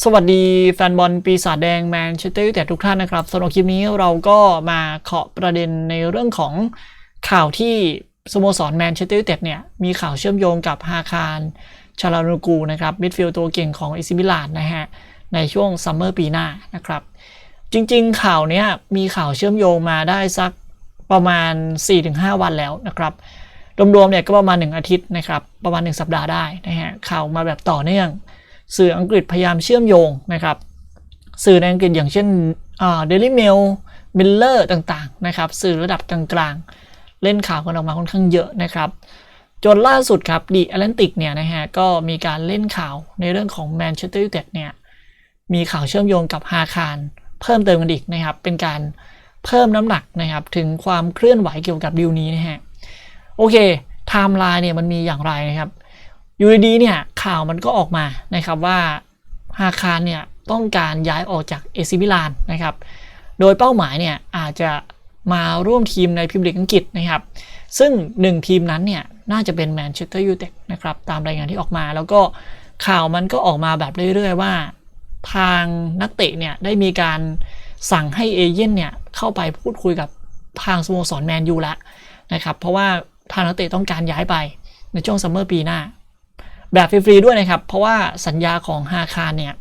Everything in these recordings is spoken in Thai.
สวัสดีแฟนบอลปีศาจแดงแมนเชสเตอร์ยูไนเต็ดทุกท่านนะครับสำหรับคลิปนี้เราก็มาเคาะประเด็นในเรื่องของข่าวที่สโมสรแมนเชสเตอร์ยูไนเต็ดเนี่ยมีข่าวเชื่อมโยงกับฮาคารชาลานูกูนะครับมิดฟิลด์ตัวเก่งของอิซิมิลานนะฮะในช่วงซัมเมอร์ปีหน้านะครับ จริงๆข่าวเนี้ยมีข่าวเชื่อมโยงมาได้สักประมาณ 4-5 วันแล้วนะครับรวมๆเนี่ยก็ประมาณ 1 อาทิตย์นะครับประมาณ 1 สัปดาห์ได้นะฮะข่าวมาแบบต่อเนื่อง สื่ออังกฤษพยายามเชื่อมโยงนะครับ สื่อในอังกฤษอย่างเช่นเดลิเมลมิลเลอร์ต่างๆนะครับ สื่อระดับกลางๆ เล่นข่าวกันออกมาค่อนข้างเยอะนะครับ จนล่าสุดครับดีแอตแลนติกเนี่ยนะฮะก็มีการเล่นข่าวในเรื่องของแมนเชสเตอร์ยูไนเต็ดเนี่ยมีข่าวเชื่อมโยงกับฮาคารเพิ่มเติมกันอีกนะครับ เป็นการเพิ่มน้ำหนักนะครับถึงความเคลื่อนไหวเกี่ยวกับดีลนี้นะฮะโอเคไทม์ไลน์เนี่ยมันมีอย่างไรนะครับ อยู่ดีๆเนี่ยข่าวมันก็ออกมานะครับว่าฮาคารเนี่ยต้องการย้ายออกจากเอซิมิลานนะครับโดยเป้าหมายเนี่ยอาจจะมาร่วมทีมในพิมพ์ลีกอังกฤษนะครับ ซึ่งหนึ่งทีมนั้นเนี่ยน่าจะเป็นแมนเชสเตอร์ยูไนเต็ดนะครับตามรายงานที่ออกมา แล้วก็ข่าวมันก็ออกมาแบบเรื่อยๆว่า ทางนักเตะเนี่ยได้มีการสั่งให้เอเย่นเนี่ยเข้าไปพูดคุยกับทางสโมสรแมนยูแล้วนะครับเพราะว่าทางนักเตะต้องการย้ายไปในช่วงซัมเมอร์ปีหน้า แบบฟรีๆด้วยนะครับ เพราะว่าสัญญาของฮาคารเนี่ย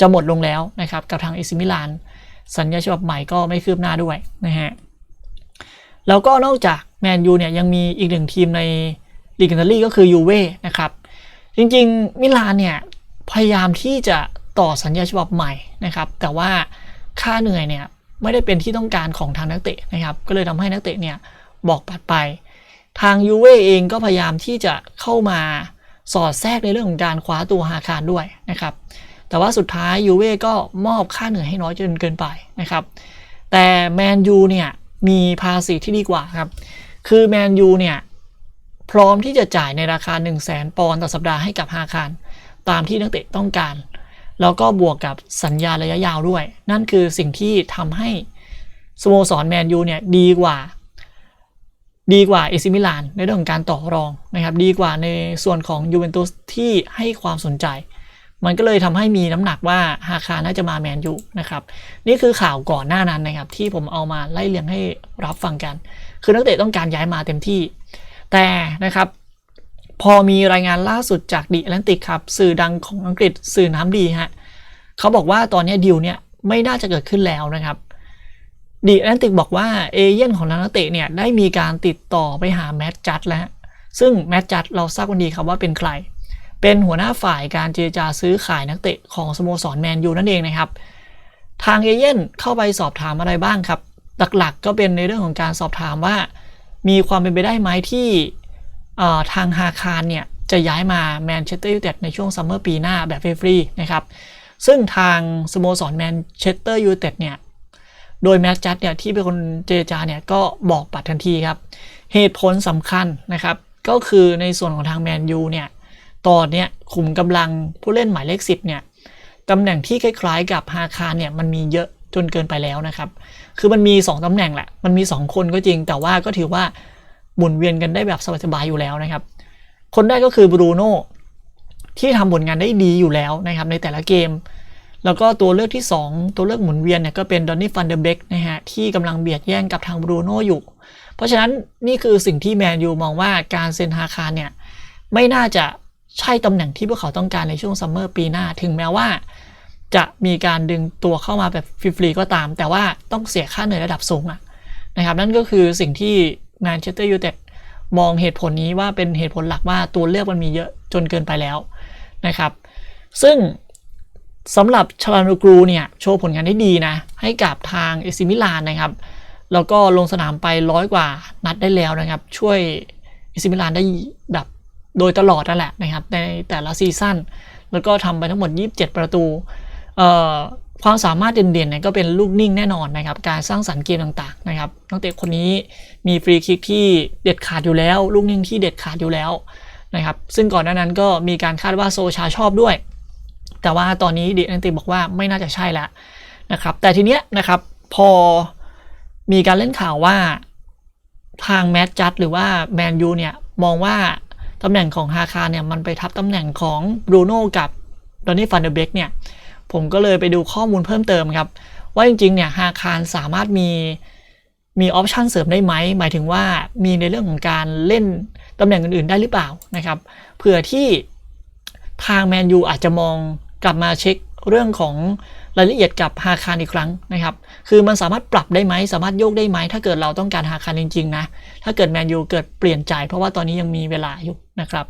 จะหมดลงแล้วนะครับกับทางเอซิมิลานสัญญาฉบับใหม่ก็ไม่คืบหน้าด้วยนะฮะแล้วก็นอกจากแมนยูเนี่ยยังมีอีกหนึ่งทีมในลีกอิตาลีก็คือยูเว่นะครับจริงๆ มิลานเนี่ยพยายามที่จะต่อสัญญาฉบับใหม่นะครับแต่ว่าค่าเหนื่อยเนี่ยไม่ได้เป็นที่ต้องการของทางนักเตะนะครับก็เลยทำให้นักเตะเนี่ยบอกปัดไป ทางยูเว่เองก็พยายามที่จะเข้ามา สอดแทรกในเรื่องของการคว้าตัวฮาคารด้วยนะครับ แต่ว่าสุดท้ายยูเว่ก็มอบค่าเหนื่อยให้น้อยจนเกินไปนะครับ แต่แมนยูเนี่ยมีภาษีที่ดีกว่าครับ คือแมนยูเนี่ยพร้อมที่จะจ่ายในราคา 1 0 0 0 0แสนปอนด์ต่อสัปดาห์ให้กับฮาคารตามที่นักเตะต้องการ แล้วก็บวกกับสัญญาระยะยาวด้วย นั่นคือสิ่งที่ทำให้สโมสรแมนยูเนี่ยดีกว่า ดีกว่าเอซิมิลานในเรื่องของการต่อรองนะครับดีกว่าในส่วนของยูเวนตุสที่ให้ความสนใจ มันก็เลยทำให้มีน้ำหนักว่าฮาคาน่าจะมาแมนยูนะครับนี่คือข่าวก่อนหน้านั้นนะครับที่ผมเอามาไล่เรียงให้รับฟังกัน คือนักเตะต้องการย้ายมาเต็มที่ แต่นะครับพอมีรายงานล่าสุดจากดีแอตแลนติกครับสื่อดังของอังกฤษสื่อน้ำดีฮะเขาบอกว่าตอนนี้ดิวเนี่ยไม่น่าจะเกิดขึ้นแล้วนะครับ ดีแอนติกบอกว่าเอเย่นของนักเตะเนี่ยได้มีการติดต่อไปหาแมตจัดแล้ว ซึ่งแมตจัดเราทราบกันดีครับว่าเป็นใคร เป็นหัวหน้าฝ่ายการเจรจาซื้อขายนักเตะของสโมสรแมนยูนั่นเองนะครับ ทางเอเย่นเข้าไปสอบถามอะไรบ้างครับ หลักๆก็เป็นในเรื่องของการสอบถามว่า มีความเป็นไปได้ไหมที่ทางฮาคารเนี่ยจะย้ายมาแมนเชสเตอร์ยูไนเต็ดในช่วงซัมเมอร์ปีหน้าแบบฟรีๆนะครับ ซึ่งทางสโมสรแมนเชสเตอร์ยูไนเต็ดเนี่ย โดยแมตจัดเนี่ยที่เป็นคนเจรจาเนี่ยก็บอกปัดทันทีครับ เหตุผลสำคัญนะครับ ก็คือในส่วนของทางแมนยูเนี่ยตอนเนี้ยขุมกำลังผู้เล่นหมายเลขสิบเนี่ยตำแหน่งที่คล้ายๆกับฮาคารเนี่ยมันมีเยอะจนเกินไปแล้วนะครับ คือมันมี 2ตำแหน่งแหละ มันมี 2 คนก็จริง แต่ว่าก็ถือว่าหมุนเวียนกันได้แบบสบายๆอยู่แล้วนะครับ คนแรกก็คือบรูโน่ที่ทำผลงานได้ดีอยู่แล้วนะครับในแต่ละเกม แล้วก็ตัวเลือกที่ 2 ตัวเลือกหมุนเวียนเนี่ยก็เป็นดอนนี่ฟันเดอร์เบกนะฮะที่กำลังเบียดแย่งกับทางบรูโน่อยู่ เพราะฉะนั้นนี่คือสิ่งที่แมนยูมองว่าการเซ็นฮาคารเนี่ยไม่น่าจะใช่ตำแหน่งที่พวกเขาต้องการในช่วงซัมเมอร์ปีหน้า ถึงแม้ว่า จะมีการดึงตัวเข้ามาแบบฟรีๆก็ตาม แต่ว่าต้องเสียค่าเหนื่อยระดับสูงอะนะครับนั่นก็คือสิ่งที่แมนเชสเตอร์ยูไนเต็ดมองเหตุผลนี้ว่าเป็นเหตุผลหลักว่าตัวเลือกมันมีเยอะจนเกินไปแล้วนะครับ ซึ่ง สำหรับชลานูกรูเนี่ยโชว์ผลงานได้ดีนะ ให้กับทางเอซิมิลานนะครับ แล้วก็ลงสนามไปร้อยกว่านัดได้แล้วนะครับ ช่วยเอซิมิลานได้แบบโดยตลอดนั่นแหละนะครับ ในแต่ละซีซั่นแล้วก็ทำไปทั้งหมด 27 ประตูความสามารถเด่นๆเนี่ยก็เป็นลูกนิ่งแน่นอนนะครับ การสร้างสรรค์เกมต่างๆนะครับนักเตะคนนี้มีฟรีคิกที่เด็ดขาดอยู่แล้ว ลูกนิ่งที่เด็ดขาดอยู่แล้วนะครับ ซึ่งก่อนหน้านั้นก็มีการคาดว่าโซชาชอบด้วย แต่ว่าตอนนี้ดิแอนติบอกว่าไม่น่าจะใช่แล้วนะครับ แต่ทีเนี้ยนะครับพอมีการเล่นข่าวว่าทางแมตจัดหรือว่าแมนยูเนี่ยมองว่าตำแหน่งของฮาคาเนี่ยมันไปทับตำแหน่งของบรูโน่กับดอนนี่ฟันเดอร์เบกเนี่ยผมก็เลยไปดูข้อมูลเพิ่มเติมครับ ว่าจริงๆเนี่ยฮาคารสามารถมีมีออปชันเสริมได้ไหม หมายถึงว่ามีในเรื่องของการเล่นตำแหน่งอื่นๆได้หรือเปล่านะครับเผื่อที่ทางแมนยูอาจจะมอง กลับมาเช็คเรื่องของรายละเอียดกับฮาคารอีกครั้งนะครับ คือมันสามารถปรับได้ไหมสามารถโยกได้ไหม ถ้าเกิดเราต้องการฮาคารจริงๆนะ ถ้าเกิดแมนยูเกิดเปลี่ยนใจ เพราะว่าตอนนี้ยังมีเวลาอยู่นะครับ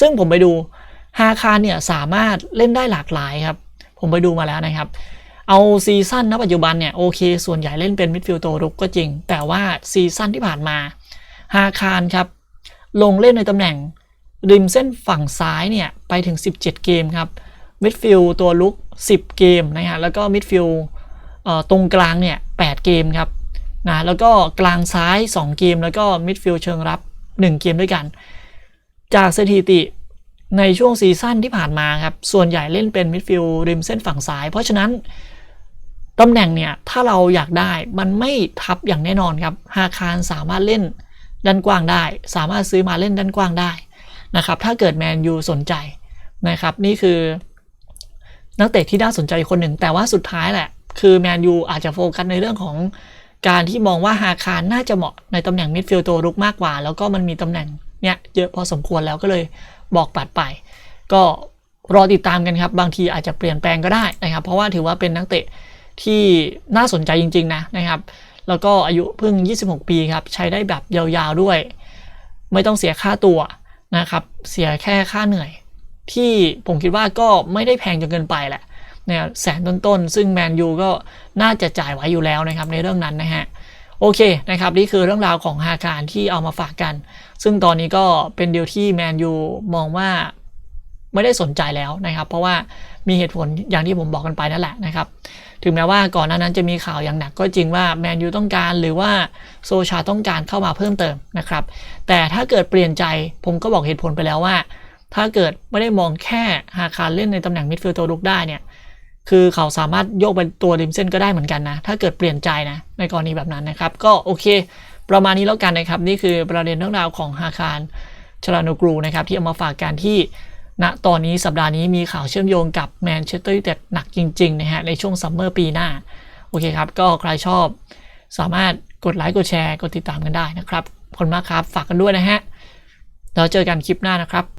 ซึ่งผมไปดูฮาคารเนี่ยสามารถเล่นได้หลากหลายครับ ผมไปดูมาแล้วนะครับ เอาซีซั่นณปัจจุบันเนี่ยโอเค ส่วนใหญ่เล่นเป็นมิดฟิลด์ตัวรุกก็จริง แต่ว่าซีซั่นที่ผ่านมาฮาคารครับลงเล่นในตำแหน่งริมเส้นฝั่งซ้ายเนี่ยไปถึง 17 เกมครับ มิดฟิลด์ตัวลุก 10 เกมนะฮะแล้วก็มิดฟิลด์ตรงกลางเนี่ย8เกมครับนะแล้วก็กลางซ้าย 2 เกม แล้วก็มิดฟิลด์เชิงรับ 1 เกมด้วยกัน จากสถิติในช่วงซีซั่นที่ผ่านมาครับ ส่วนใหญ่เล่นเป็นมิดฟิลด์ริมเส้นฝั่งซ้าย เพราะฉะนั้นตำแหน่งเนี่ยถ้าเราอยากได้มันไม่ทับอย่างแน่นอนครับฮาคารสามารถเล่นด้านกว้างได้ สามารถซื้อมาเล่นด้านกว้างได้นะครับถ้าเกิดแมนยูสนใจนะครับนี่คือ นักเตะที่น่าสนใจคนหนึ่ง แต่ว่าสุดท้ายแหละ คือแมนยูอาจจะโฟกัสในเรื่องของการที่มองว่าฮาคารน่าจะเหมาะในตำแหน่งมิดฟิลด์ตัวรุกมากกว่า แล้วก็มันมีตำแหน่งเนี้ยเยอะพอสมควรแล้วก็เลยบอกปัดไป ก็รอติดตามกันครับ บางทีอาจจะเปลี่ยนแปลงก็ได้นะครับ เพราะว่าถือว่าเป็นนักเตะที่น่าสนใจจริง ๆ นะนะครับ แล้วก็อายุเพิ่ง 26 ปีครับ ใช้ได้แบบยาวๆด้วย ไม่ต้องเสียค่าตัวนะครับ เสียแค่ค่าเหนื่อย ที่ผมคิดว่าก็ไม่ได้แพงจนเกินไปแหละเนี่ยแสนต้นๆ ซึ่งแมนยูก็น่าจะจ่ายไว้อยู่แล้วนะครับในเรื่องนั้นนะฮะโอเคนะครับนี่คือเรื่องราวของฮาการที่เอามาฝากกัน ซึ่งตอนนี้ก็เป็นเดียวที่แมนยูมองว่าไม่ได้สนใจแล้วนะครับ เพราะว่ามีเหตุผลอย่างที่ผมบอกกันไปนั่นแหละนะครับ ถึงแม้ว่าก่อนหน้านั้นจะมีข่าวอย่างหนักก็จริงว่าแมนยูต้องการหรือว่าโซชาต้องการเข้ามาเพิ่มเติมนะครับ แต่ถ้าเกิดเปลี่ยนใจผมก็บอกเหตุผลไปแล้วว่า ถ้าเกิดไม่ได้มองแค่ฮาคารเล่นในตำแหน่งมิดฟิลด์ตัวลุกได้เนี่ย คือเขาสามารถโยกเป็นตัวริมเส้นก็ได้เหมือนกันนะ ถ้าเกิดเปลี่ยนใจนะ ในกรณีแบบนั้นนะครับ ก็โอเค ประมาณนี้แล้วกันนะครับ นี่คือประเด็นเรื่องราวของฮาคารชลานุกรูนะครับที่เอามาฝากกันที่ณตอนนี้สัปดาห์นี้มีข่าวเชื่อมโยงกับแมนเชสเตอร์ยูไนเต็ดหนักจริงๆนะฮะในช่วงซัมเมอร์ปีหน้า โอเคครับ ก็ใครชอบสามารถกดไลค์กดแชร์ กดติดตามกันได้นะครับขอบคุณมากครับ ฝากกันด้วยนะฮะแล้วเจอกันคลิปหน้านะครับ